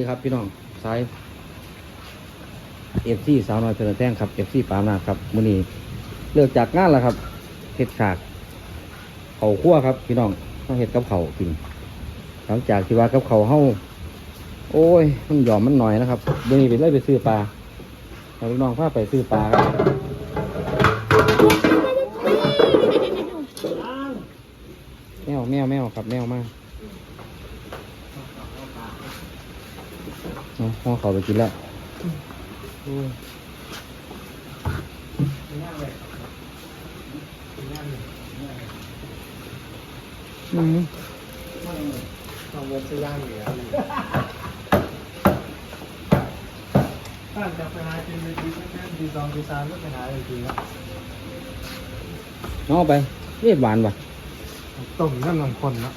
ีครับพี่น้องสายเอฟซีสาวน้อยเพลินแท่งครับเอฟซีปามนาครับมือนี้เลิกจากงานแล้วครับเฮ็ดฉากเขาวคั่วครับ พี่น้องต้องเฮ็ดกับเขากิน หลังจากที่ว่ากับเขาเฮาโอ้ย มันหยอมมันหน่อยนะครับเดี๋ยวนี้ไปเลยไปซื้อปลาให้ลูกน้องพาไปซื้อปลาครับแมวแมวแมวครับแมวมาก เอาพ่อเขาไปกินแล้วอืมต้องเงินซื้อย่างอยู่แล้วถ้าจะไปหากินในทีทีสองทีสามก็ไปหาอีกทีแล้วเอาไปเรียบหวานป่ะต้มน้ำมันคนเนาะ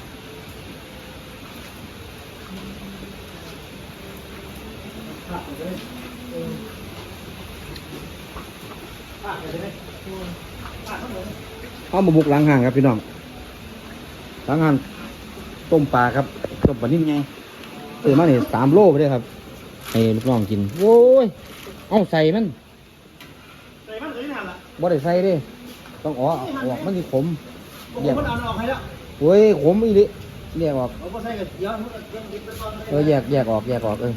เอามาบุกหลังห่างครับพี่น้องหลังห่างต้มปลาครับต้มปลานิ่มไงตื่นมาเนี่ยสามโลไปเลยครับให้ลูกน้องกินโว้ยเอาใส่มันใส่มันเลยนั่นละบ่ได้ใส่เด้ต้องอ๋อออกมันสิขมผมมันเอาออกให้แล้วเว้ยขมอีหลิแยกออกเอาไปใส่กับเดี๋ยวมันก็ยังกินไปก่อนเออแยกแยกออกแยกออกเออ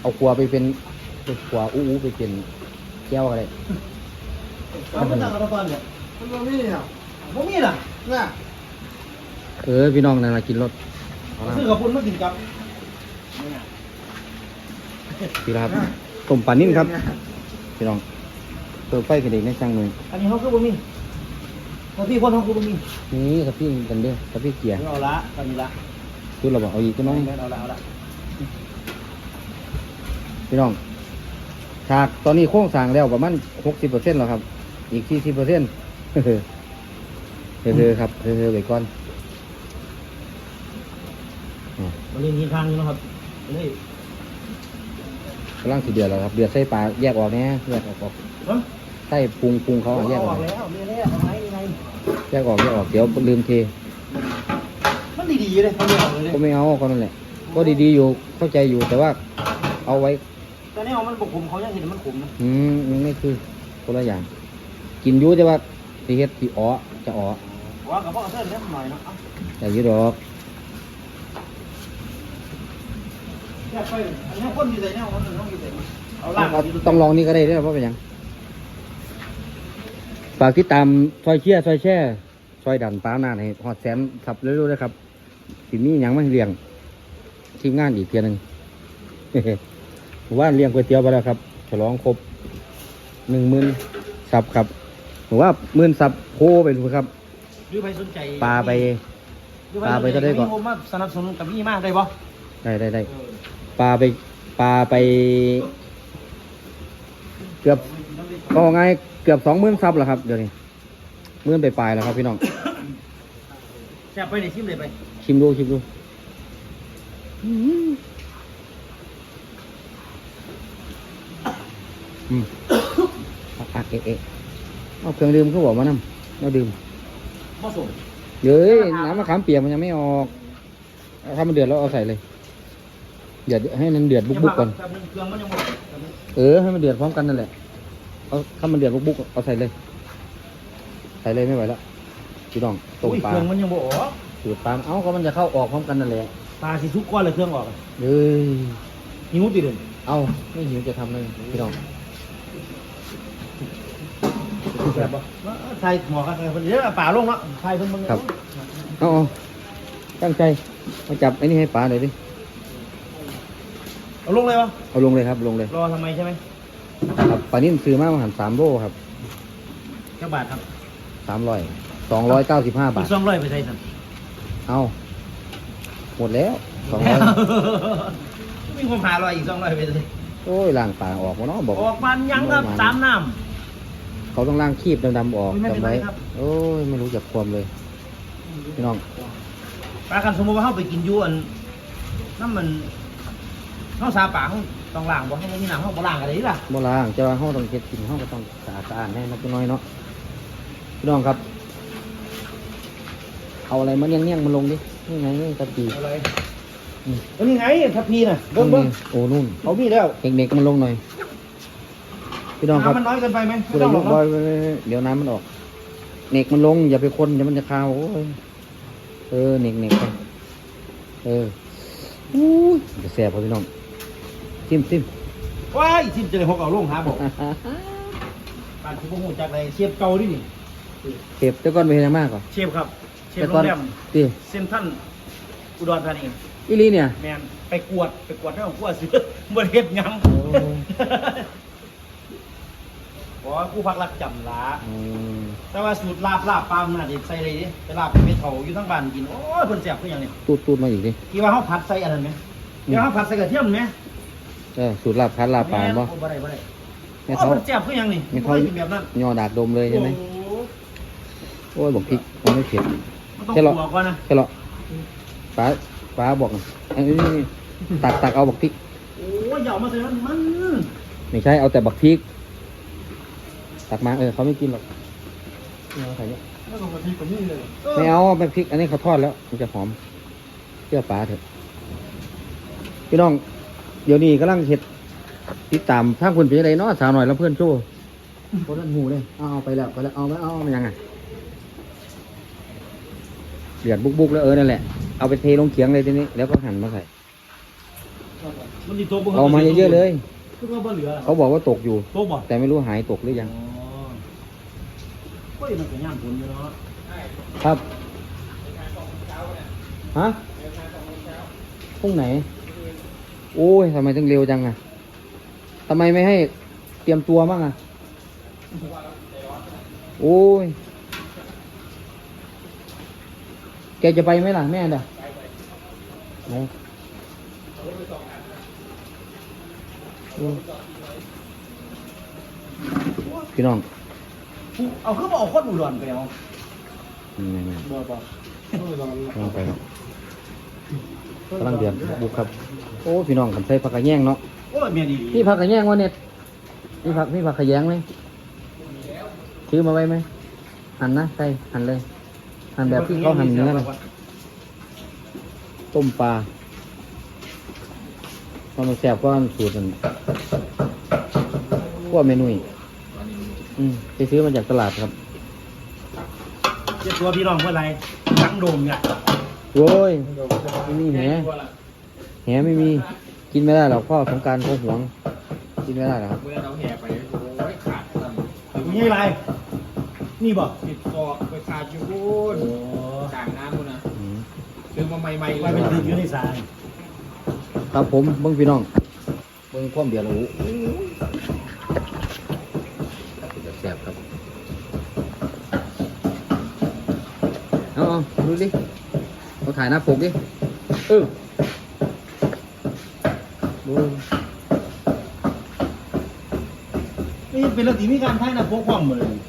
เอาขวาไปเป็นเป็นขวาอู้ๆไปเป็น แก้วอะไรเอาไปใส่กับตอนเนี่ยมันบ่มีอะบ่มีล่ะน่ะเออพี่น้องนั่นละกินรถเอาละซื้อกับคุณมากินกับพี่ครับต้มปลานิ่มครับ พี่น้องเปิดไฟกันเด็กในช่างหน่อยอันนี้เขาคือบ่มีถ้าพี่คนเขาคือบ่มีนี่กับพี่กันเด้อกับพี่เกียร์เอาละตอนนี้ละคือเราบอกเอาอีกก็น้อยเอาละเอาละพี่น้อง ฉากตอนนี้โค้งสร้างแล้วประมาณหกสิบเปอร์เซ็นต์แล้วครับ อีกสี่สิบเปอร์เซ็นต์เฮ้อเฮ้อครับเฮ้อไปก่อนอะมันยังมีทางอยู่นะครับนี่กำลังสีเดือดแล้วครับ เดือดใส่ปลาแยกออกแน่แยกออกออกเฮ้ยใส่ปรุงปรุงเขาอะแยกออกแล้วมีแล้วเอาไว้ยังไงแยกออกแยกออกเดี๋ยวลืมเท มันดีๆเลยเขาไม่เอาเลยก็ไม่เอาก็นั่นแหละก็ดีๆอยู่เข้าใจอยู่แต่ว่า เอาไว้ ตอนนี้เอามันบกขมเขายังเห็นมันขมนะอืมมันไม่คือคนละอย่าง กินอยุ่แต่ว่าสีเฮ็ดสีอ๋อจะอ๋อว่ากับพ่อเส้นเล็กหน่อยนะแต่อยุดอกแยกไปอันนี้คนอยู่ไหนเนี่ยคนต้องอยู่ไหนเอาต้ล่าองงต้องลองนี่ก็ได้เด้อเพราะเป็นหยังฝากติดตามซอยเชี่ยซอยแช่ซอยดันป้าหน้าให้ฮอดแสนขับเร็วๆนะครับสิมีหยังมาให้เลี้ยงทีมงานอีกเทียหนึง ว่าเลี้ยงก๋วยเตี๋ยวไปแล้วครับ ฉลองครบหนึ่งหมื่นสับครับผมว่าหมื่นสับโคไปดูครับหรือไปสนใจปลาไปปลาไปเท่าใดก่อนผมมาสนับสนุนกับพี่มากได้ปะได้ได้ได้ปลาไปปลาไป เกือบก็ไงายเกือบสองหมื่นซับแล้วครับเดี๋ยวนี้หมื่นไปปลายแล้วครับพี่น้องแช่ไปในชิมเลยไปชิมดูชิมดู อืมอะอะเอ๊ะเอ๊ะเอาเครื่องดื่มเขาบอกมานํเราดื่มผสมเย้ยน้ำมะขามเปียกมันยังไม่ออกเอาถ้ามันเดือดแล้วเอาใส่เลยเดือดให้มันเดือดบุกๆก่อนเครื่องมันยังหมดเออให้มันเดือดพร้อมกันนั่นแหละเอาถ้ามันเดือดบุกๆเอาใส่เลย ใส่เลยไม่ไหวแล้วพี่น้องต้มปลาเครื่องมันยังบ่ออกสูตรปลาเอ้าก็มันจะเข้าออกพร้อมกันนั่นแหละปลาสิทุกก้อนเลยเครื่องออกเอ้ยหิวติดเลยเอาไม่หิวจะทำเลยพี่น้อง แบบว่าใส่หมอกันเลยเดี๋ยวป่าลงแล้วใส่เพิ่นมึงเอาเอาตั้งใจมาจับไอ้นี่ให้ปลาหน่อยดิ เอาลงเลยวะเอาลงเลยครับ ลงเลย รอทำไมใช่ไหมครับปลานิ่มซื้อมามาหันสามโลครับเจ้าบาทครับสามร้อยสองร้อยเก้าสิบห้าอีบาทกสองร้อยไปใส่สั่นเอาหมดแล้วสองร้อยมีความหาร้อยอีกสองร้อยไปเลยโอ้ยล่างปลาออกมาเนาะบอกออกมันยังครับตามน้ เขาต้องล่างคีบดำๆออกไม่เป็นจำไรไว้ครับ โอ้ยไม่รู้จักความเลยพี่น้องำปลากันสมมติว่าเขาไปกินอยูอันน้ำมันเขาสาปากเขาต้องล้างบ่ให้มันมีน้ำเขาบ่ล้างอะไรนี่ล่ะโบราณจะว่าห้องต้องเก็บกินห้องก็ต้องสะอาดสะอาดให้นักน้อยเนาะพี่น้องครับ เอาอะไรมาเนี้ยงเนี้ยงๆมาลงดินี่ไงนี่ตะปีอะไรอืมอันนี้ไงทัพพีน่ะเบิ้งเบิ้งโอ้นู่นเขามีแล้วเด็กๆมันลงหน่อย พี่น้องครับน้ำมันน้อยเกินไปไหมกูไม่เลต้อยงหรยอกบอเนาะยเดี๋ยวน้ำมันออกเน็กมันลง อย่าไปคนเดี๋ยวมันจะคาวโอ้ยเออเน็กเน็กไปเอออู้ยจะแสบพอพี่น้องทิมทิมว้ายทิมเจอหกเอาลงหาบอกบ้านที่พวกหูจากไรเชฟเก่าดินี่เก็บเจ้าก้อนไปเห็นมากกว่าเชฟครับ เชฟแต่โรก่องนแรมตีเซนทรันอุดรธานีอีลีเนี่ยแมนไปกวดไปกวดเรื่องของกวดซื้อบ่ได้เฮ็ดหยังโอ้บอกว่ากู้พักรักจำลาอืมแต่ว่าสูตรลาบลาบปลามันน่ะสิใส่เลยดิไปลาบไปเถาอยู่ทั้งบ้านกิน โอ้ยเพิ่นแซ่บคือหยังนี่ตูดตูดมาอีกดิคิดว่าเฮาผัดใส่อันนั้นไหมคิดว่าเฮาผัดใส่กระเทียมไหมเออสูตรลาบพัดลาบปลาแม่นบ่โอ้บ่ได้บ่ได้แม่โอ้เขาเพิ่นแซ่บคือหยังนี่แม่เขาบ่ได้กินแบบนั้นยอดาดดมเลยใช่ไหมโอ้โอ้ยบอกพริกมันไม่เผ็ด มันต้องแค่หรอกลัวก่อนนะ แค่หรอป้าป้าบอกนะอันนี้นี่ตักตักเอาบักพริก โอ้ยอย่าเอามาใส่มันมันไม่ใช่เอาแต่บักพริก ตักมาเออเขาไม่กินหรอกไม่เอาใส่เยอะไม่ต้องกะทิกว่านี้เลยไม่เอาบักพริก อันนี้เขาทอดแล้ว มันจะหอมเชื่อป้าเถอะพี่น้อง เดี๋ยวนี้กำลังเห็ดติดตามทางคุณเป็นยังไงเนาะสาวหน่อยแล้วเพื่อนโจ้คนนั้นหูเลยเอาเอาไปแล้วไปแล้วเอาไหมเอามันยังไงเดือดบุกๆแล้วเออนั่นแหละเอาไปเทลงเขียงเลยทีนี้แล้วก็หั่นมาใส่มันสิโตบ่เอามาเยอะๆเลย คือว่าบ่เหลือเขาบอกว่าตกอยู่ โตบ่แต่ไม่รู้หายตกหรือยังอ๋อเฮ้ยมันก็ย่างผลอยู่เนาะครับ ฮะพรุ่งไหน โอ้ยทำไมถึงเร็วจังอะทำไมไม่ให้เตรียมตัวบ้างอะโอ้ย แกจะไปไหมล่ะแม่เด้อไหนโอ้ย พี่น้องเอาคือบ่เอาคนอุดรไปเอานี่นี่บ่บ่กำลังไปครับกำลังเดือนบุกครับ โอ้พี่น้องกันใส่ผักกระแยงเนาะโอ้ยเมียดีนี่ผักกระแยงวะเน็ตนี่ผักนี่ผักกระแยงไหมซื้อมาไว้ไหมหั่นนะใส่หั่นเลยหั่นแบบที่เขาหั่นเนื้อเลยต้มปลา พอมันแซ่บก็สูตรมันพวกเมนูอีกอืมไปซื้อมาจากตลาดครับเจ็ดตัวพี่น้องเพื่ออะไรทั้งโดมเนี่ยโว้ยไม่มีแหแหไม่มี กินไม่ได้หรอกพ่อสงกรารเขาหวง กินไม่ได้หรอกครับเมื่อเราแห่ไปโอ้ยขาดลมีอะไร นี่บ่ำติดศอกไปขาดอยู่พูนโอ้กลางน้ำพูนนะอืมคือมาใหม่ๆเลไปยเป็นติดอยู่ในสาย ครับผมเบิ้งพี่น้องเบิ้งความเดือดโอ้โหแซ่บครับเอาเอาดูดิเอาถ่ายหน้าปกดิเออดูนี่เป็นเรื่องที่มีการไทยหนะพวกความหมดเลย